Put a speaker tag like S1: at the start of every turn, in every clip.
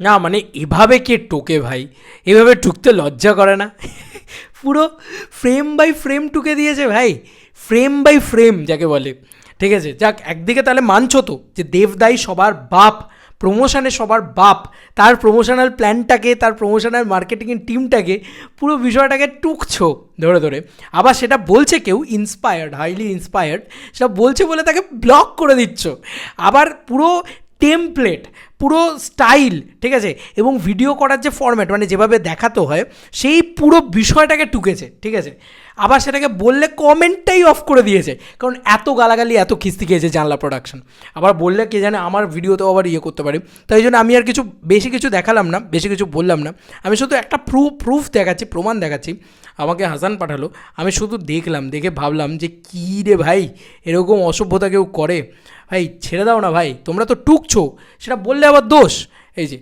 S1: না মানে এভাবে কে টোকে ভাই? এভাবে টুকতে লজ্জা করে না? পুরো ফ্রেম বাই ফ্রেম টুকে দিয়েছে ভাই। ফ্রেম বাই ফ্রেম যাকে বলে। ঠিক আছে, যাক, একদিকে তাহলে মানছো তো যে দেবদাই সবার বাপ প্রমোশনে সবার বাপ, তার প্রমোশনাল প্ল্যানটাকে তার প্রমোশনাল মার্কেটিংয়ের টিমটাকে পুরো বিষয়টাকে টুকছো ধরে ধরে। আবার সেটা বলছে কেউ ইন্সপায়ার্ড হাইলি ইন্সপায়ার্ড সেটা বলছে বলে তাকে ব্লক করে দিচ্ছ। আবার পুরো টেমপ্লেট পুরো স্টাইল ঠিক আছে? এবং ভিডিও করার যে ফর্ম্যাট মানে যেভাবে দেখাতে হয়, সেই পুরো বিষয়টাকে টুকেছে, ঠিক আছে? আবার সেটাকে বললে কমেন্টটাই অফ করে দিয়েছে, কারণ এত গালাগালি, এত খিস্তি খেয়েছে জানলা প্রোডাকশন আবার বললে কে জানে আমার ভিডিওতেও আবার ইয়ে করতে পারে। তাই জন্য আমি আর কিছু, বেশি কিছু দেখালাম না, বেশি কিছু বললাম না। আমি শুধু একটা প্রুফ প্রুফ দেখাচ্ছি, প্রমাণ দেখাচ্ছি। আমাকে হাসান পাঠালো। আমি শুধু দেখলাম, দেখে ভাবলাম যে কী রে ভাই, এরকম অসভ্যতা কেউ করে। ভাই, ছেড়ে দাও না ভাই, তোমরা তো টুকছো। সেটা বললে আবার দোষ। এই যে,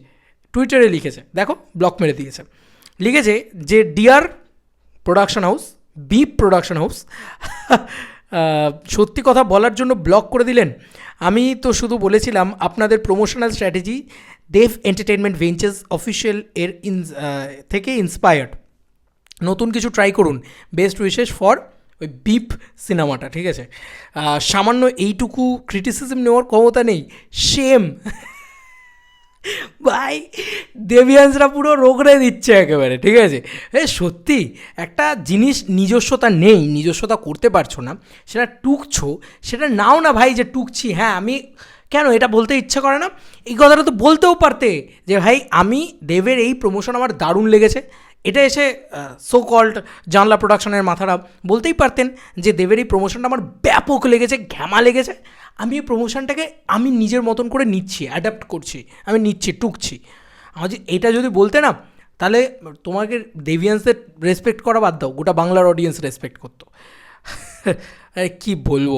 S1: টুইটারে লিখেছে, দেখো ব্লক মেরে দিয়েছে। লিখেছে যে dear production house beep production house সত্যি কথা বলার জন্য ব্লক করে দিলেন। আমি তো শুধু বলেছিলাম, আপনাদের promotional strategy Dev entertainment ventures official এর ইন থেকে ইন্সপায়ার্ড নতুন কিছু ট্রাই করুন। বেস্ট উইশেস ফর ওই বিপ সিনেমাটা, ঠিক আছে? সামান্য এইটুকু ক্রিটিসিজম নেওয়ার ক্ষমতা নেই সেম ভাই দেবিয়ান্সরা পুরো রোগড়ে দিচ্ছে একেবারে, ঠিক আছে? এ, সত্যি, একটা জিনিস নিজস্বতা নেই, নিজস্বতা করতে পারছ না, সেটা টুকছো, সেটা নাও না ভাই যে টুকছি হ্যাঁ আমি কেন এটা বলতে ইচ্ছা করে না? এই কথাটা তো বলতেও পারতে যে, ভাই, আমি দেবের এই প্রমোশন আমার দারুণ লেগেছে এটা এসে সো কল্ড জানলা প্রোডাকশনের মাথারা বলতেই পারতেন যে দেবের এই প্রমোশনটা আমার ব্যাপক লেগেছে, ঘ্যামা লেগেছে। আমি এই প্রমোশনটাকে আমি নিজের মতন করে নিচ্ছি অ্যাডাপ্ট করছি, আমি নিচ্ছি, টুকছি। আমার এটা যদি বলতে না, তাহলে তোমাকে দেভিয়ান্সদের রেসপেক্ট করা বাদ দাও, গোটা বাংলার অডিয়েন্স রেসপেক্ট করতো। কি বলব,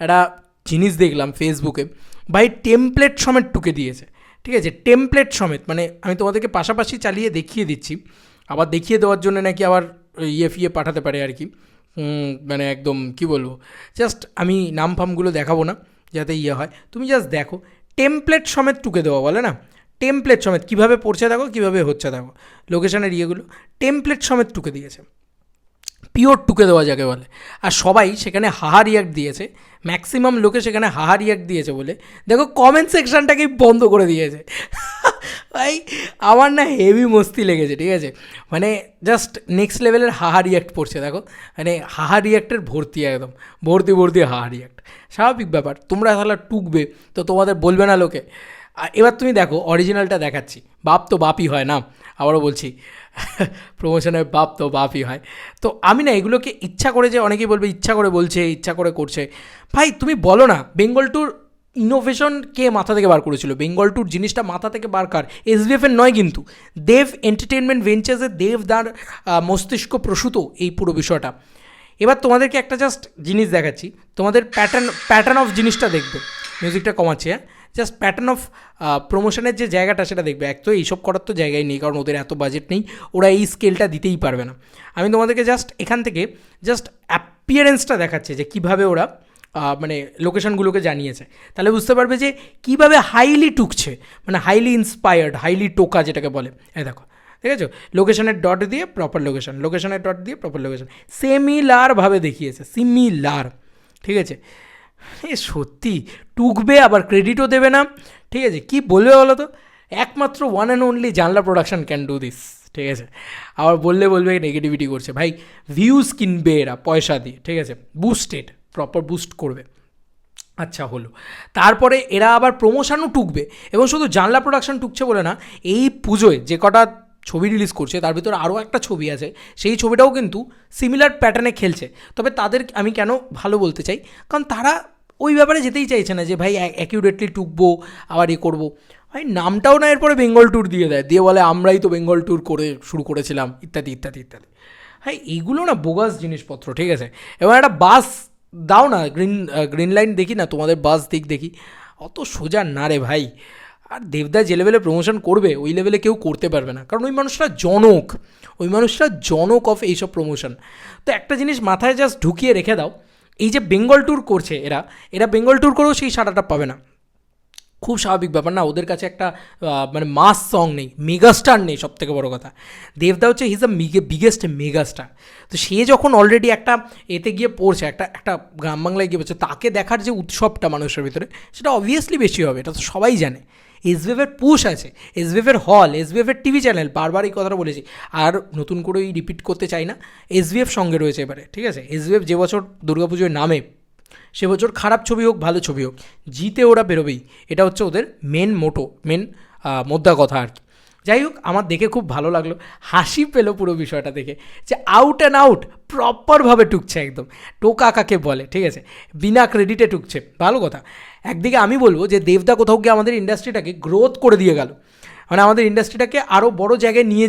S1: একটা জিনিস দেখলাম ফেসবুকে ভাই টেমপ্লেট সমেত টুকে দিয়েছে। ঠিক আছে টেমপ্লেট সমেত মানে আমি তোমাদেরকে পাশাপাশি চালিয়ে দেখিয়ে দিচ্ছি। আবার দেখিয়ে দেওয়ার জন্য নাকি আবার ইয়ে ফিয়ে পাঠাতে পারে আর কি। মানে একদম কি বলব? জাস্ট আমি নাম ফামগুলো দেখাবো না, যাতে ইয়ে হয়। তুমি জাস্ট দেখো টেমপ্লেট সমেত টুকে দেওয়া বলে না? টেমপ্লেট সমেত, কীভাবে পড়ছে দেখো, কীভাবে হচ্ছে দেখো। লোকেশানের ইয়েগুলো টেমপ্লেট সমেত টুকে দিয়েছে। পিওর টুকে দেওয়া যাকে বলে। আর সবাই সেখানে হাহা রিয়াক্ট দিয়েছে। ম্যাক্সিমাম লোকে সেখানে হাহা রিয়াক্ট দিয়েছে বলে। দেখো কমেন্ট সেকশনটাকেই বন্ধ করে দিয়েছে। ভাই, আমার না হেভি মস্তি লেগেছে, ঠিক আছে? মানে জাস্ট নেক্সট লেভেলের হাহা রিয়াক্ট পড়ছে, দেখো? মানে হাহা রিয়াক্টের ভর্তি একদম। ভর্তি ভর্তি হাহা রিয়াক্ট স্বাভাবিক ব্যাপার, তোমরা তাহলে টুকবে, তো তোমাদের বলবে না লোকে। এবার তুমি দেখো অরিজিনালটা দেখাচ্ছি। বাপ তো বাপই হয় না? আবারও বলছি প্রমোশনের বাপ তো বাপই হয়। তো আমি না এগুলোকে ইচ্ছা করে যে, অনেকেই বলবে ইচ্ছা করে বলছে, ইচ্ছা করে করছে। ভাই, তুমি বলো না বেঙ্গল ট্যুর ইনোভেশন কে মাথা থেকে বার করেছিল? বেঙ্গল ট্যুর জিনিসটা মাথা থেকে বার কার? এসবিএফ এর নয় কিন্তু। দেব এন্টারটেনমেন্ট ভেঞ্চার্সের দেব দার মস্তিষ্ক প্রসূত এই পুরো বিষয়টা। এবার তোমাদেরকে একটা জাস্ট জিনিস দেখাচ্ছি। তোমাদের প্যাটার্ন প্যাটার্ন অফ জিনিসটা দেখবে। মিউজিকটা কমাচ্ছে হ্যাঁ? জাস্ট প্যাটার্ন অফ প্রমোশনের যে জায়গাটা, সেটা দেখবে। এক তো এইসব করার তো জায়গায় নেই, কারণ ওদের এত বাজেট নেই। ওরা এই স্কেলটা দিতেই পারবে না। আমি তোমাদেরকে জাস্ট এখান থেকে জাস্ট অ্যাপিয়ারেন্সটা দেখাচ্ছে যে কীভাবে ওরা মানে লোকেশনগুলোকে জানিয়েছে। তাহলে বুঝতে পারবে যে কীভাবে হাইলি টুকছে মানে হাইলি ইন্সপায়ার্ড হাইলি টোকা যেটাকে বলে। এই দেখো, ঠিক আছে? লোকেশনের ডট দিয়ে প্রপার লোকেশন লোকেশনের ডট দিয়ে প্রপার লোকেশন সেমিলারভাবে দেখিয়েছে সিমিলার ঠিক আছে? এ সত্যি, টুকবে আবার ক্রেডিটও দেবে না, ঠিক আছে? কি বলবে বলো তো? একমাত্র ওয়ান অ্যান্ড অনলি জানলা প্রোডাকশন ক্যান ডু দিস ঠিক আছে? আবার বললে বলবে নেগেটিভিটি করছে। ভাই ভিউজ কিনবে এরা, পয়সা দিয়ে, ঠিক আছে? বুস্টেড প্রপার বুস্ট করবে। আচ্ছা হলো। তারপরে এরা আবার প্রমোশনও টুকবে এবং শুধু জানলা প্রোডাকশন টুকছে বলে না, এই পুজোয় যে কটা ছবি রিলিজ করছে, তার ভিতরে আরও একটা ছবি আছে। সেই ছবিটাও কিন্তু সিমিলার প্যাটার্নে খেলছে। তবে তাদের আমি কেন ভালো বলতে চাই? কারণ তারা ওই ব্যাপারে যেতেই চাইছে না যে, ভাই অ্যাকিউরেটলি টুকবো, আবার এ করব। ভাই, নামটাও না এরপরে বেঙ্গল ট্যুর দিয়ে দেয়। দিয়ে বলে, আমরাই তো বেঙ্গল ট্যুর করে শুরু করেছিলাম। ইত্যাদি ইত্যাদি ইত্যাদি। হ্যাঁ এইগুলো না বোগাস জিনিসপত্র, ঠিক আছে? এবং একটা বাস দাও না গ্রিন গ্রিন লাইন দেখি না, তোমাদের বাস দিক দেখি। অত সোজা না রে ভাই। আর দেবদা যে লেভেলে প্রমোশন করবে, ওই লেভেলে কেউ করতে পারবে না। কারণ ওই মানুষটা জনক। ওই মানুষটা জনক অফ এইসব প্রমোশন তো একটা জিনিস মাথায় জাস্ট ঢুকিয়ে রেখে দাও। এই যে বেঙ্গল ট্যুর করছে এরা এরা বেঙ্গল ট্যুর করেও সেই সাটাটা পাবে না। খুব স্বাভাবিক ব্যাপার। না, ওদের কাছে একটা মানে মাস সং নেই মেগাস্টার নেই সব থেকে বড়ো কথা। দেবদা হচ্ছে হিজ আ বিগেস্ট মেগাস্টার তো সে যখন অলরেডি একটা এতে গিয়ে পড়ছে, একটা একটা গ্রাম বাংলায় গিয়ে পড়ছে, তাকে দেখার যে উৎসবটা মানুষের ভিতরে, সেটা অবভিয়াসলি বেশি হবে, এটা তো সবাই জানে। এসবিএফের পুশ আছে এসবিএফের হল এসবিএফের টিভি চ্যানেল বারবার এই কথাটা বলেছি। আর নতুন করে রিপিট করতে চাই না এসবিএফ সঙ্গে রয়েছে এবারে, ঠিক আছে? এসবিএফ যে বছর দুর্গাপুজোয় নামে সে বছর খারাপ ছবি হোক, ভালো ছবি হোক, জিতে ওরা বেরোবেই। এটা হচ্ছে ওদের মেন মোটো মেন মোদ্দা কথা আর কি। যাই হোক, আমার দেখে খুব ভালো লাগল। হাসি পেল পুরো বিষয়টা দেখে যে আউট অ্যান্ড আউট প্রপারভাবে টুকছে একদম। টোকা কাকে বলে, ঠিক আছে? বিনা ক্রেডিটে টুকছে। ভালো কথা। একদিকে আমি বলব যে দেবদা কোথাও গিয়ে আমাদের ইন্ডাস্ট্রিটাকে গ্রোথ করে দিয়ে গেল। মানে আমাদের ইন্ডাস্ট্রিটাকে আরও বড় জায়গায় নিয়ে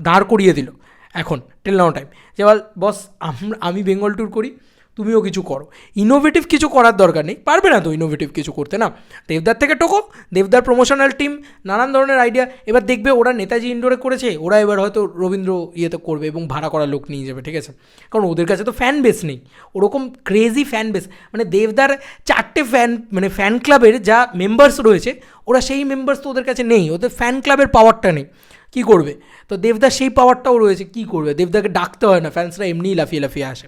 S1: দাঁড় করিয়ে দিল। এখন টেল নাও টাইম যে বস, আম- বেঙ্গল ট্যুর করি। তুমিও কিছু করো। ইনোভেটিভ কিছু করার দরকার নেই। পারবে না তো ইনোভেটিভ কিছু করতে, না? দেবদার থেকে টোকো, দেবদার প্রমোশনাল টিম নানান ধরনের আইডিয়া এবার দেখবে ওরা নেতাজি ইন্ডোরে করেছে, ওরা এবার হয়তো রবীন্দ্র ইয়েতে করবে এবং ভাড়া করা লোক নিয়ে যাবে, ঠিক আছে? কারণ ওদের কাছে তো ফ্যান বেস নেই। ওরকম ক্রেজি ফ্যান বেস মানে দেবদার চারটে ফ্যান মানে ফ্যান ক্লাবের যা মেম্বার্স রয়েছে, ওরা সেই মেম্বার্স তো ওদের কাছে নেই। ওদের ফ্যান ক্লাবের পাওয়ারটা নেই। কি করবে? তো দেবদার সেই পাওয়ারটাও রয়েছে, কি করবে? দেবদাকে ডাকতে হয় না ফ্যান্সরা এমনিই লাফিয়ে লাফিয়ে আসে।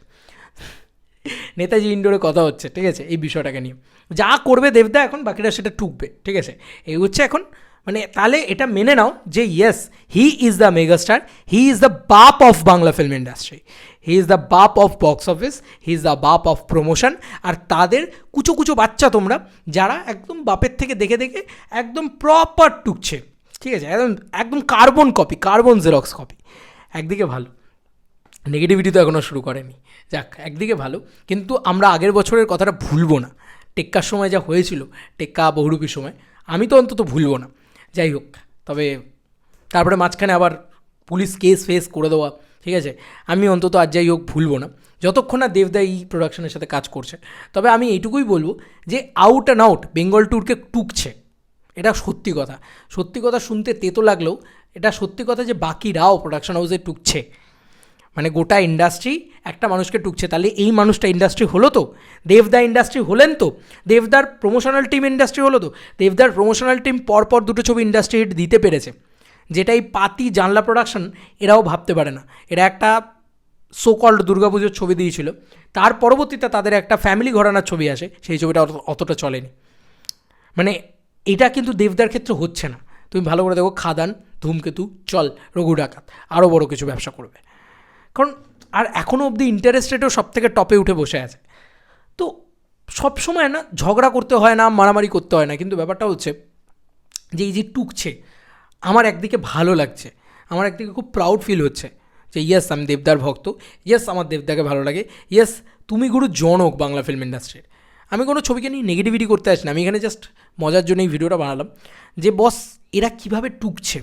S1: নেতাজি ইন্ডোরে কথা হচ্ছে, ঠিক আছে? এই বিষয়টাকে নিয়ে। যা করবে দেবদা এখন বাকিরা সেটা টুকবে ঠিক আছে? এই হচ্ছে এখন মানে তাহলে এটা মেনে নাও যে yes he is the megastar he is the বাপ of Bangla film industry he is the বাপ of box office he is the বাপ অফ প্রমোশন আর তাদের কুচো কুচো বাচ্চা তোমরা, যারা একদম বাপের থেকে দেখে দেখে একদম প্রপার টুকছে, ঠিক আছে? একদম একদম carbon copy carbon xerox copy একদিকে ভালো। নেগেটিভিটি তো এখনও শুরু করেনি। যাক, একদিকে ভালো, কিন্তু আমরা আগের বছরের কথাটা ভুলবো না। টেক্কার সময় যা হয়েছিল, টেক্কা বহুরূপীর সময়, আমি তো অন্তত ভুলবো না। যাই হোক, তবে তারপরে মাঝখানে আবার পুলিশ কেস ফেস করে দেওয়া, ঠিক আছে? আমি অন্তত আর যাই হোক ভুলবো না। যতক্ষণ না দেবদা এই প্রোডাকশনের সাথে কাজ করছে। তবে আমি এইটুকুই বলব যে আউট অ্যান্ড আউট বেঙ্গল ট্যুরকে টুকছে। এটা সত্যি কথা। সত্যি কথা শুনতে তেতো লাগলেও, এটা সত্যি কথা যে বাকিরাও প্রোডাকশন হাউসে টুকছে। মানে গোটা ইন্ডাস্ট্রি একটা মানুষকে টুকছে তাহলে এই মানুষটা ইন্ডাস্ট্রি হলো তো? দেবদা ইন্ডাস্ট্রি হলেন তো? দেবদার প্রমোশনাল টিম ইন্ডাস্ট্রি হলো তো? দেবদার প্রমোশনাল টিম পরপর দুটো ছবি ইন্ডাস্ট্রি হিট দিতে পেরেছে। যেটা এই পাতি জানলা প্রোডাকশন এরাও ভাবতে পারে না। এরা একটা সোকল্ড দুর্গাপুজোর ছবি দিয়েছিল। তার পরবর্তীতে তাদের একটা ফ্যামিলি ঘরানার ছবি আসে। সেই ছবিটা অত- অতটা চলেনি। মানে এটা কিন্তু দেবদার ক্ষেত্রে হচ্ছে না। তুমি ভালো করে দেখো, খাদান, ধূমকেতু, চল, রঘু ডাকাত আরও বড় কিছু ব্যবসা করবে। কারণ আর এখনও অবধি ইন্টারেস্ট রেটও সব থেকে টপে উঠে বসে আছে। তো সব সময় না, ঝগড়া করতে হয় না, মারামারি করতে হয় না, কিন্তু ব্যাপারটা হচ্ছে যে এই যে টুকছে, আমার একদিকে ভালো লাগছে, আমার একদিকে খুব প্রাউড ফিল হচ্ছে যে ইয়েস আমি দেবদার ভক্ত ইয়েস আমার দেবদাকে ভালো লাগে ইয়েস তুমি গুরু জনক বাংলা ফিল্ম ইন্ডাস্ট্রির আমি কোনো ছবিকে নিয়ে নেগেটিভিটি করতে আসি না আমি এখানে জাস্ট মজার জন্য এই ভিডিওটা বানালাম যে বস এরা কীভাবে টুকছে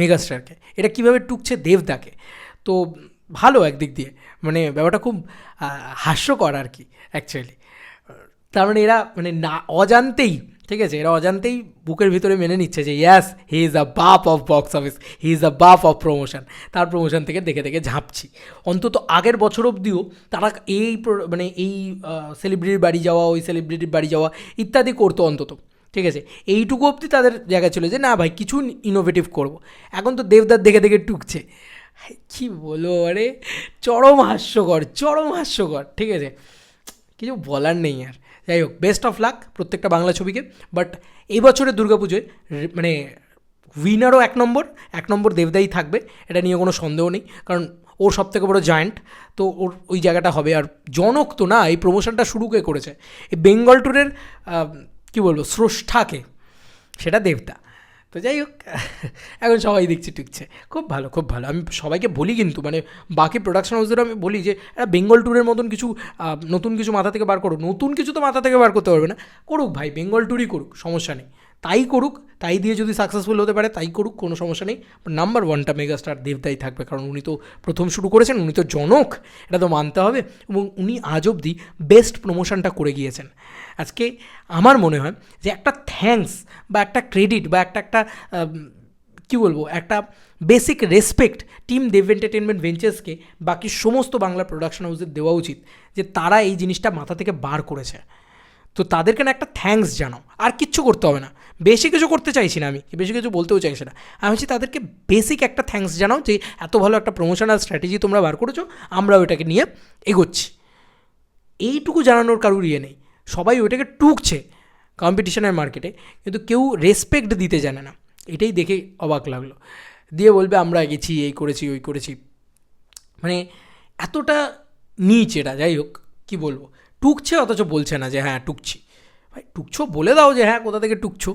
S1: মেগাস্টারকে এটা কীভাবে টুকছে দেবদাকে। তো ভালো একদিক দিয়ে। মানে ব্যাপারটা খুব হাস্যকর আর কি অ্যাকচুয়ালি তার মানে এরা মানে না, অজান্তেই, ঠিক আছে, এরা অজান্তেই বুকের ভিতরে মেনে নিচ্ছে যে ইয়াস হি ইজ আ বাপ of box office he is a বাপ অফ প্রমোশন তার প্রমোশন থেকে দেখে দেখে ঝাঁপছি। অন্তত আগের বছর অবধিও তারা এই মানে এই সেলিব্রিটির বাড়ি যাওয়া, ওই সেলিব্রিটির বাড়ি যাওয়া ইত্যাদি করতো অন্তত, ঠিক আছে? এইটুকু অবধি তাদের জায়গা ছিল যে, না ভাই, কিছু ইনোভেটিভ করব। এখন তো দেবদার দেখে দেখে টুকছে। কি বলব আরে, চরম হাস্যকর চরম হাস্যকর, ঠিক আছে? কিছু বলার নেই আর। যাই হোক বেস্ট অফ লাক প্রত্যেকটা বাংলা ছবিকে। বাট এই বছরের দুর্গাপুজোয় মানে উইনারও এক নম্বর এক নম্বর দেবদাই থাকবে, এটা নিয়ে কোনো সন্দেহ নেই। কারণ ওর সব থেকে বড় জয়েন্ট তো ওর, ওই জায়গাটা হবে। আর জনক তো না, এই প্রমোশনটা শুরু কে করেছে? এই বেঙ্গল ট্যুরের কী বলব, স্রষ্টাকে, সেটা দেবদা তো যাই হোক, এখন সবাই দেখছি, টুকছে। খুব ভালো খুব ভালো। আমি সবাইকে বলি কিন্তু মানে বাকি প্রোডাকশন হাউসদেরও আমি বলি যে, একটা বেঙ্গল ট্যুরের মতন কিছু নতুন কিছু মাথা থেকে বার করুক। নতুন কিছু তো মাথা থেকে বার করতে পারবে না। করুক ভাই বেঙ্গল ট্যুরই করুক, সমস্যা নেই। তাই করুক, তাই দিয়ে যদি সাকসেসফুল হতে পারে, তাই করুক, কোনো সমস্যা নেই। নাম্বার ওয়ানটা মেগাস্টার দেবদাই থাকবে, কারণ উনি তো প্রথম শুরু করেছেন, উনি তো জনক, এটা তো মানতে হবে। এবং উনি আজ অবধি বেস্ট প্রমোশনটা করে গিয়েছেন। আজকে আমার মনে হয় যে একটা থ্যাঙ্কস বা একটা ক্রেডিট বা একটা একটা কী বলব, একটা basic respect team Dev entertainment ভেঞ্চার্সকে বাকি সমস্ত বাংলা প্রোডাকশন হাউসের দেওয়া উচিত যে তারা এই জিনিসটা মাথা থেকে বার করেছে। তো তাদেরকে না একটা থ্যাঙ্কস জানাও। আর কিচ্ছু করতে হবে না। বেশি কিছু করতে চাইছি না আমি, বেশি কিছু বলতেও চাইছি না। আমি হচ্ছে তাদেরকে বেসিক একটা থ্যাঙ্কস জানাও যে এত ভালো একটা প্রমোশনাল স্ট্র্যাটেজি তোমরা বার করেছ, আমরাও এটাকে নিয়ে এগোচ্ছি। এইটুকু জানানোর কারুর ইয়ে নেই। সবাই ওইটাকে টুকছে কম্পিটিশনের মার্কেটে কিন্তু কেউ রেসপেক্ট দিতে জানে না। এটাই দেখে অবাক লাগল। দিয়ে বলবে, আমরা গেছি, এই করেছি, ওই করেছি। মানে এতটা নিচ এটা যাই হোক, কী বলব? টুকছে অথচ বলছে না যে হ্যাঁ টুকছি। ভাই, টুকছো বলে দাও যে হ্যাঁ কোথা থেকে টুকছো?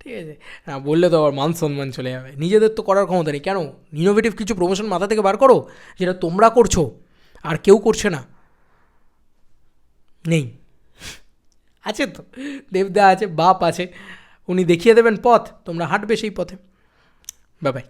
S1: ঠিক আছে? না, বললে তো আবার মান সম্মান চলে যাবে। নিজেদের তো করার ক্ষমতা নেই। কেন? ইনোভেটিভ কিছু প্রমোশন মাথা থেকে বার করো, যেটা তোমরা করছ, আর কেউ করছে না। নেই। আছে তো, দেবদা আছে, বাপ আছে, উনি দেখিয়ে দেবেন পথ, তোমরা হাঁটবে সেই পথে। বাবাই